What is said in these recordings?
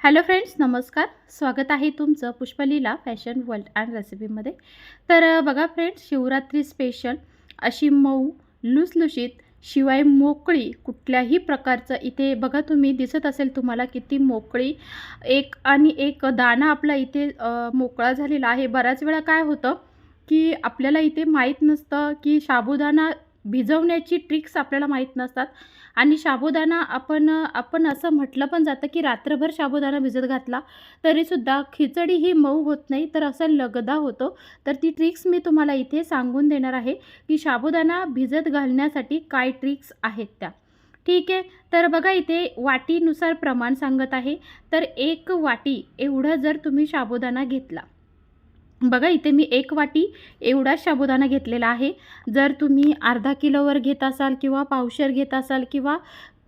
Hello friends नमस्कार. स्वागत आहे तुमचं पुष्पलीला फॅशन वर्ल्ड अँड रेसिपीमध्ये तर बघा फ्रेंड्स शिवरात्री स्पेशल अशी मऊ लुसलुशीत शिवाय मोकळी कुठल्याही प्रकारचं इथे बघा तुम्ही दिसत असेल तुम्हाला किती मोकळी. एक आणि एक दाणा आपला इथे मोकळा झालेला आहे. बऱ्याच वेळा काय होतं की आपल्याला इथे माहीत नसतं की साबुदाणा भिजवण्याची ट्रिक्स आपल्याला माहीत नसतात. आणि साबुदाणा आपण आपण असं म्हटलं पण जातं की रात्रभर साबुदाणा भिजत घातला तरीसुद्धा खिचडी ही मऊ होत नाही तर असं लगदा होतो. तर ती ट्रिक्स मी तुम्हाला इथे सांगून देणार आहे की साबुदाणा भिजत घालण्यासाठी काय ट्रिक्स आहेत त्या. ठीक आहे तर बघा इथे वाटीनुसार प्रमाण सांगत आहे. तर एक वाटी एवढं जर तुम्ही साबुदाणा घेतला बघा इथे मी एक वाटी एवढाच साबुदाणा घेतलेला आहे. जर तुम्ही अर्धा किलोवर घेत असाल किंवा पावशेर घेत असाल किंवा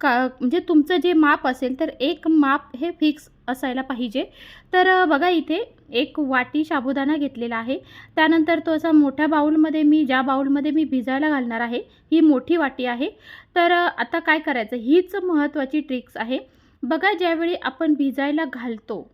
का म्हणजे तुमचं जे माप असेल तर एक माप हे फिक्स असायला पाहिजे. तर बघा इथे एक वाटी साबुदाणा घेतलेला आहे. त्यानंतर तो असा मोठ्या बाऊलमध्ये मी ज्या बाऊलमध्ये मी भिजायला घालणार आहे ही मोठी वाटी आहे. तर आता काय करायचं? हीच महत्त्वाची ट्रिक्स आहे. बघा ज्यावेळी आपण भिजायला घालतो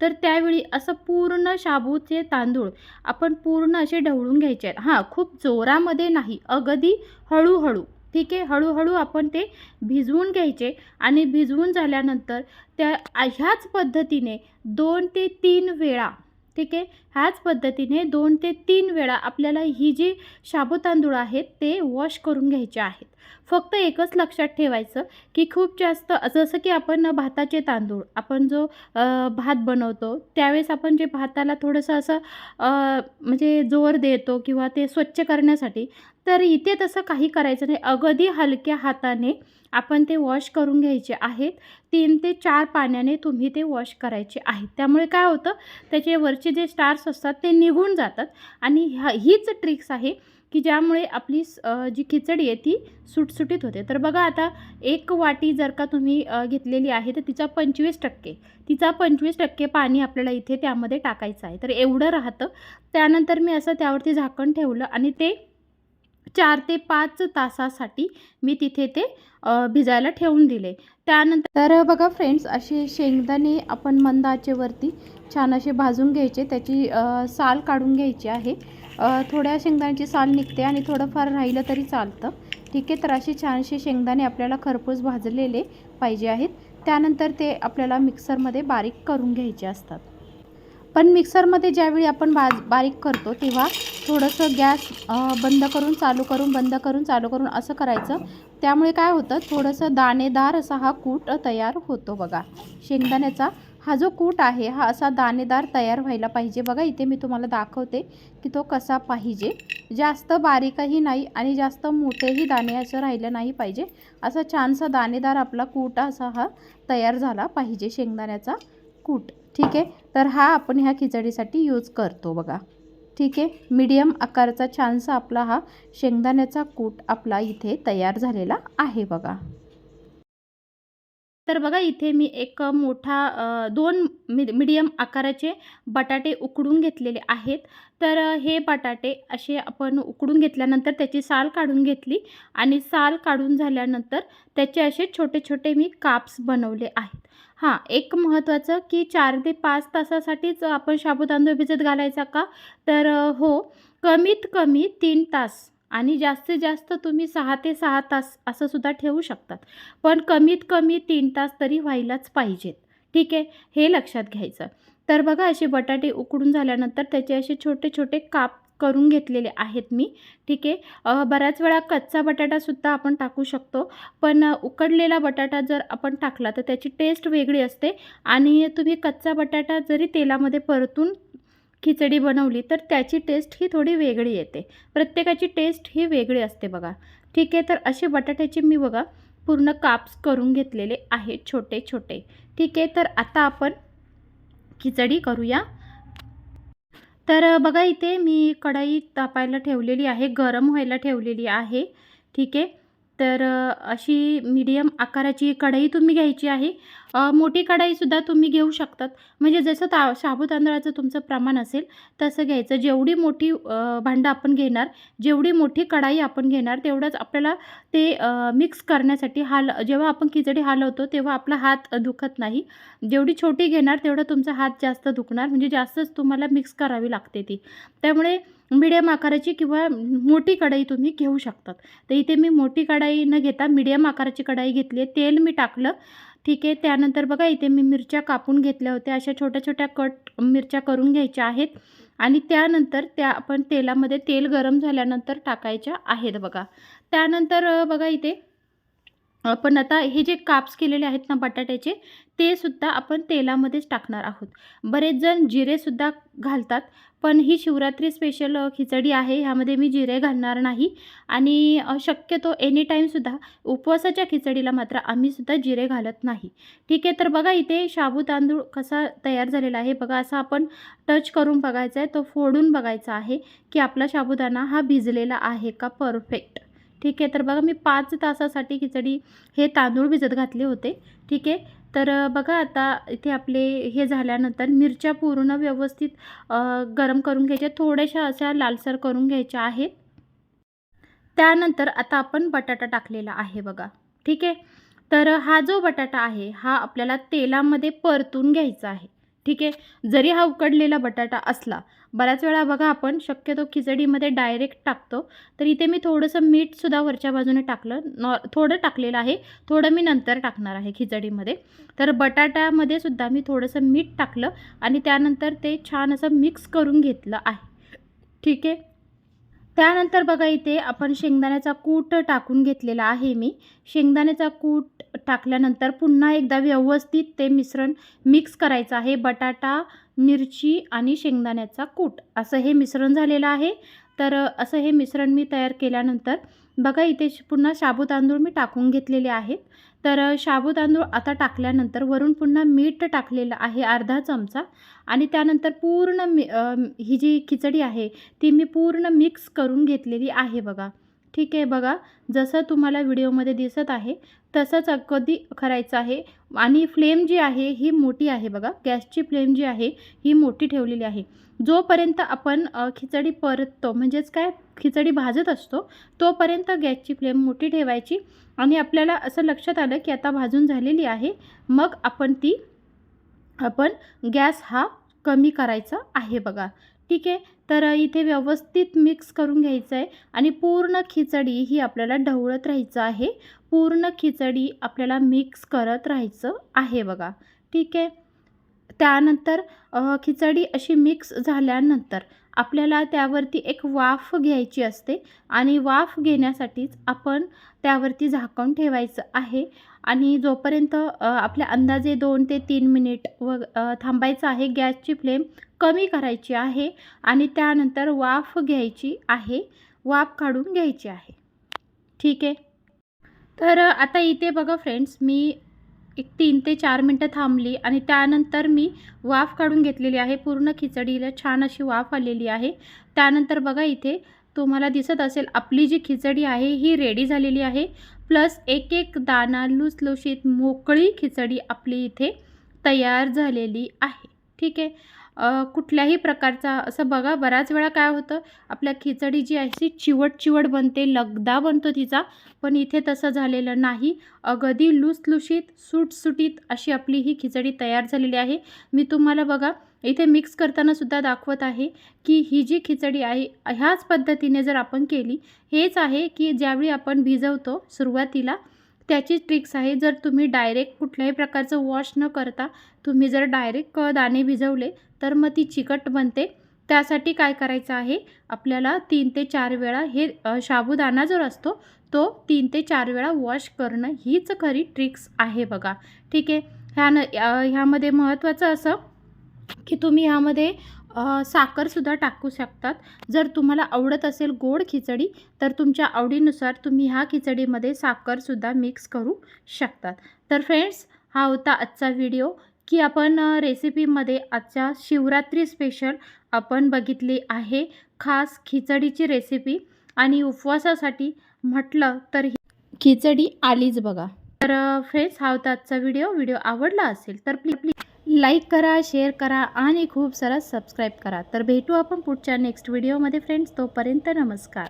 तर त्यावेळी असं पूर्ण शाबूचे तांदूळ आपण पूर्ण असे ढवळून घ्यायचे आहेत. हां खूप जोरामध्ये नाही अगदी हळूहळू. ठीक आहे हळूहळू आपण ते भिजवून घ्यायचे आणि भिजवून झाल्यानंतर त्या ह्याच पद्धतीने दोन ते तीन वेळा ठीक आहे ह्याच पद्धतीने दोन ते तीन वेळा आपल्याला ही जी शाबू तांदूळ आहेत ते वॉश करून घ्यायचे आहेत. फक्त एकच लक्षात ठेवायचं की खूप जास्त जसं की आपण भाताचे तांदूळ आपण जो भात बनवतो त्यावेळेस आपण जे भाताला थोडंसं असं म्हणजे जोर देतो किंवा ते स्वच्छ करण्यासाठी तर इथे तसं काही करायचं नाही. अगदी हलक्या हाताने आपण ते वॉश करून घ्यायचे आहेत. तीन ते चार पाण्याने तुम्ही ते वॉश करायचे आहेत. त्यामुळे काय होतं त्याचे वरचे जे स्टार्स असतात ते निघून जातात. आणि ह्या हीच ट्रिक्स आहे की ज्यामुळे आपली जी खिचडी आहे ती सुटसुटीत होते. तर बघा आता एक वाटी जर का तुम्ही घेतलेली आहे तर तिचा पंचवीस टक्के तिचा पंचवीस टक्के पाणी आपल्याला इथे त्यामध्ये टाकायचं आहे. तर एवढं राहतं. त्यानंतर मी असं त्यावरती झाकण ठेवलं आणि ते चार ते पाच तासासाठी मी तिथे ते भिजायला ठेवून दिले. त्यानंतर तर बघा फ्रेंड्स असे शेंगदाणे आपण मंद आचेवरती छान असे भाजून घ्यायचे. त्याची साल काढून घ्यायची आहे. थोड्या शेंगदाण्याची साल निघते आणि थोडंफार राहिलं तरी चालतं. ठीक आहे तर असे छानसे शेंगदाणे आपल्याला खरपूस भाजलेले पाहिजे आहेत. त्यानंतर ते आपल्याला मिक्सरमध्ये बारीक करून घ्यायचे असतात. पण मिक्सरमध्ये ज्यावेळी आपण बा बारीक करतो तेव्हा थोडंसं गॅस बंद करून चालू करून बंद करून चालू करून असं करायचं. त्यामुळे काय होतं थोडंसं दाणेदार असा हा कूट तयार होतो बघा. शेंगदाण्याचा हा जो कूट आहे हा असा दाणेदार तयार व्हायला पाहिजे. बघा इथे मी तुम्हाला दाखवते की तो कसा पाहिजे. जास्त बारीकही नाही आणि जास्त मोठेही दाणे असं राहिलं नाही पाहिजे. असा छानसा दाणेदार आपला कूट असा हा तयार झाला पाहिजे शेंगदाण्याचा कूट. ठीक आहे? तर हा आपण ह्या खिचडीसाठी यूज करतो बघा. ठीक आहे? मीडियम आकाराचा छानसा आपला हा शेंगदाण्याचा कूट आपला इथे तयार झालेला आहे बघा. तर बघा इथे मी एक मोठा दोन मिड मिडियम आकाराचे बटाटे उकडून घेतलेले आहेत. तर हे बटाटे असे आपण उकडून घेतल्यानंतर त्याची साल काढून घेतली आणि साल काढून झाल्यानंतर त्याचे असे छोटे छोटे मी काप्स बनवले आहेत. हां एक महत्त्वाचं की चार ते पाच तासासाठीच आपण साबुदाणा भिजत घालायचा का? तर हो कमीत कमी तीन तास आणि जास्तीत जास्त तुम्ही सहा ते सहा तास असं सुद्धा ठेवू शकतात. पण कमीत कमी तीन तास तरी व्हायलाच पाहिजेत. ठीक आहे? हे लक्षात घ्यायचं. तर बघा असे बटाटे उकडून झाल्यानंतर त्याचे असे छोटे छोटे काप करून घेतलेले आहेत मी. ठीक आहे? बऱ्याच वेळा कच्चा बटाटासुद्धा आपण टाकू शकतो. पण उकडलेला बटाटा जर आपण टाकला तर त्याची टेस्ट वेगळी असते. आणि तुम्ही कच्चा बटाटा जरी तेलामध्ये परतून खिचडी बनवली तर त्याची टेस्ट ही थोडी वेगळी येते. प्रत्येकाची टेस्ट ही वेगळी असते बघा. ठीक आहे तर असे बटाट्याचे मी बघा पूर्ण काप्स करून घेतलेले आहेत छोटे छोटे. ठीक आहे तर आता आपण खिचडी करूया. तर बघा इथे मी कढई तापायला ठेवलेली आहे गरम व्हायला ठेवलेली आहे. ठीक आहे तर अशी मीडियम आकाराची कढई तुम्ही घ्यायची आहे. मोठी कढाईसुद्धा तुम्ही घेऊ शकतात. म्हणजे जसं ता शाबू तांदळाचं तुमचं प्रमाण असेल तसं घ्यायचं. जेवढी मोठी भांडं आपण घेणार जेवढी मोठी कढाई आपण घेणार तेवढंच आपल्याला ते मिक्स करण्यासाठी हाल जेव्हा आपण खिचडी हलवतो तेव्हा आपला हात दुखत नाही. जेवढी छोटी घेणार तेवढा तुमचा हात जास्त दुखणार. म्हणजे जास्तच तुम्हाला मिक्स करावी लागते ती. त्यामुळे मिडियम आकाराची किंवा मोठी कढई तुम्ही घेऊ शकतात. तर इथे मी मोठी कढाई न घेता मिडियम आकाराची कढाई घेतली आहे. तेल मी टाकलं. ठीक आहे. त्यानंतर बघा इथे मी मिरच्या कापून घेतल्या होत्या. अशा छोट्या छोट्या कट मिरच्या करून घ्यायच्या आहेत. आणि त्यानंतर त्या आपण तेलामध्ये तेल गरम झाल्यानंतर टाकायच्या आहेत बघा. त्यानंतर बघा इथे आपण आता हे जे काप्स केलेले आहेत ना बटाट्याचे ते सुद्धा आपण तेलामध्येच टाकणार आहोत. बरेच जण जिरेसुद्धा घालतात पण ही शिवरात्री स्पेशल खिचडी आहे. ह्यामध्ये मी जिरे घालणार नाही. आणि शक्यतो एनी टाईमसुद्धा उपवासाच्या खिचडीला मात्र आम्हीसुद्धा जिरे घालत नाही. ठीक आहे तर बघा इथे शाबू तांदूळ कसा तयार झालेला आहे. बघा असा आपण टच करून बघायचा आहे. तो फोडून बघायचा आहे की आपला शाबुदाणा हा भिजलेला आहे का परफेक्ट ठीक आहे तर बघा मी पाच तासासाठी खिचडी हे तांदूळ भिजत घातले होते. ठीक आहे तर बघा आता इथे आपले हे झाल्यानंतर मिरच्या पूर्ण व्यवस्थित गरम करून घ्यायच्या थोड्याशा अशा लालसर करून घ्यायच्या आहेत. त्यानंतर आता आपण बटाटा टाकलेला आहे बघा. ठीक आहे? तर हा जो बटाटा आहे हा आपल्याला तेलामध्ये परतून घ्यायचा आहे. ठीक आहे? जरी हा उकडलेला बटाटा असला बऱ्याच वेळा बघा आपण शक्यतो खिचडीमध्ये डायरेक्ट टाकतो. तर इथे मी थोडंसं मीठसुद्धा वरच्या बाजूने टाकलं. नॉ थोडं टाकलेलं आहे. थोडं मी नंतर टाकणार आहे खिचडीमध्ये. तर बटाट्यामध्ये सुद्धा मी थोडंसं मीठ टाकलं आणि त्यानंतर ते छान असं मिक्स करून घेतलं आहे. ठीक आहे? त्यानंतर बघा इथे आपण शेंगदाण्याचा कूट टाकून घेतलेला आहे मी. शेंगदाण्याचा कूट टाकल्यानंतर पुन्हा एकदा व्यवस्थित ते मिश्रण मिक्स करायचं आहे. बटाटा मिरची आणि शेंगदाण्याचा कूट. असं हे मिश्रण झालेलं आहे. तर असं हे मिश्रण मी तयार केल्यानंतर बघा इथे पुन्हा शाबू तांदूळ मी टाकून घेतलेले आहेत. तर शाबू तांदूळ आता टाकल्यानंतर वरून पुन्हा मीठ टाकलेलं आहे अर्धा चमचा. आणि त्यानंतर पूर्ण मी ही जी खिचडी आहे ती मी पूर्ण मिक्स करून घेतलेली आहे बघा. ठीक आहे बघा. जसं तुम्हाला व्हिडिओमध्ये दिसत आहे तसंच अगदी करायचं आहे. आणि फ्लेम जी आहे ही मोठी आहे बघा. गॅसची फ्लेम जी आहे ही मोठी ठेवलेली आहे. जोपर्यंत आपण खिचडी परततो म्हणजेच काय? खिचडी भाजत असतो तोपर्यंत गॅसची फ्लेम मोठी ठेवायची. आणि आपल्याला असं लक्षात आलं की आता भाजून झालेली आहे. मग आपण ती आपण गॅस हा कमी करायचा आहे बघा. ठीक आहे? तर इथे व्यवस्थित मिक्स करून घ्यायचं आहे आणि पूर्ण खिचडी ही आपल्याला ढवळत राहायचं आहे. पूर्ण खिचडी आपल्याला मिक्स करत राहायचं आहे बघा. ठीक आहे? त्यानंतर खिचडी अशी मिक्स झाल्यानंतर आपल्याला त्यावरती एक वाफ घ्यायची असते आणि वाफ घेण्यासाठीच आपण त्यावरती झाकण ठेवायचं आहे. आणि जोपर्यंत आपल्या अंदाजे दोन ते तीन मिनिट व थांबायचं आहे गॅसची फ्लेम कमी करायची आहे आणि त्यानंतर वाफ घ्यायची आहे वाफ काढून घ्यायची आहे. ठीक आहे? तर आता इथे बघा फ्रेंड्स मी एक तीन ते चार मिनटं थांबली आणि त्यानंतर मी वाफ काढून घेतलेली आहे. पूर्ण खिचडीला छान अशी वाफ आलेली आहे. त्यानंतर बघा इथे तुम्हाला दिसत असेल आपली जी खिचडी आहे ही रेडी झालेली आहे. प्लस एक एक दाना लुसलुशीत मोकळी खिचडी आपली इथे तयार झालेली आहे. ठीक आहे? कुठल्याही प्रकारचा असं बघा बऱ्याच वेळा काय होतं आपल्या खिचडी जी आहे ती चिवट चिवट बनते लगदा बनतो तिचा पण इथे तसं झालेलं नाही. अगदी लुसलुशीत सुटसुटीत अशी आपली ही खिचडी तयार झालेली आहे. मी तुम्हाला बघा इथे मिक्स करताना सुद्धा दाखवत आहे की ही जी खिचडी आहे ह्याच पद्धतीने जर आपण केली हेच आहे की ज्यावेळी आपण भिजवतो सुरुवातीला त्याची ट्रिक्स आहे. जर तुम्ही डायरेक्ट कुठल्याही प्रकारचं वॉश न करता तुम्ही जर डायरेक्ट दाणे भिजवले तर मग ती चिकट बनते. त्यासाठी काय करायचं आहे? आपल्याला तीन ते चार वेळा हे अ, साबुदाणा जो असतो तो तीन ते चार वेळा वॉश करणं हीच खरी ट्रिक्स आहे बघा. ठीक आहे? ह्यानं ह्यामध्ये महत्त्वाचं असं की तुम्ही ह्यामध्ये साखरसुद्धा टाकू शकतात. जर तुम्हाला आवडत असेल गोड खिचडी तर तुमच्या आवडीनुसार तुम्ही ह्या खिचडीमध्ये साखरसुद्धा मिक्स करू शकतात. तर फ्रेंड्स हा होता आजचा व्हिडिओ. की आपण रेसिपीमध्ये आजच्या शिवरात्री स्पेशल आपण बघितली आहे. खास खिचडीची रेसिपी आणि उपवासासाठी म्हटलं तर ही खिचडी आलीच बघा. तर फ्रेंड्स हा होता आजचा व्हिडिओ. व्हिडिओ आवडला असेल तर प्लीज प्लीज लाईक करा शेअर करा आणि खूप सारा सबस्क्राईब करा. तर भेटू आपण पुढच्या नेक्स्ट व्हिडिओमध्ये फ्रेंड्स तोपर्यंत नमस्कार.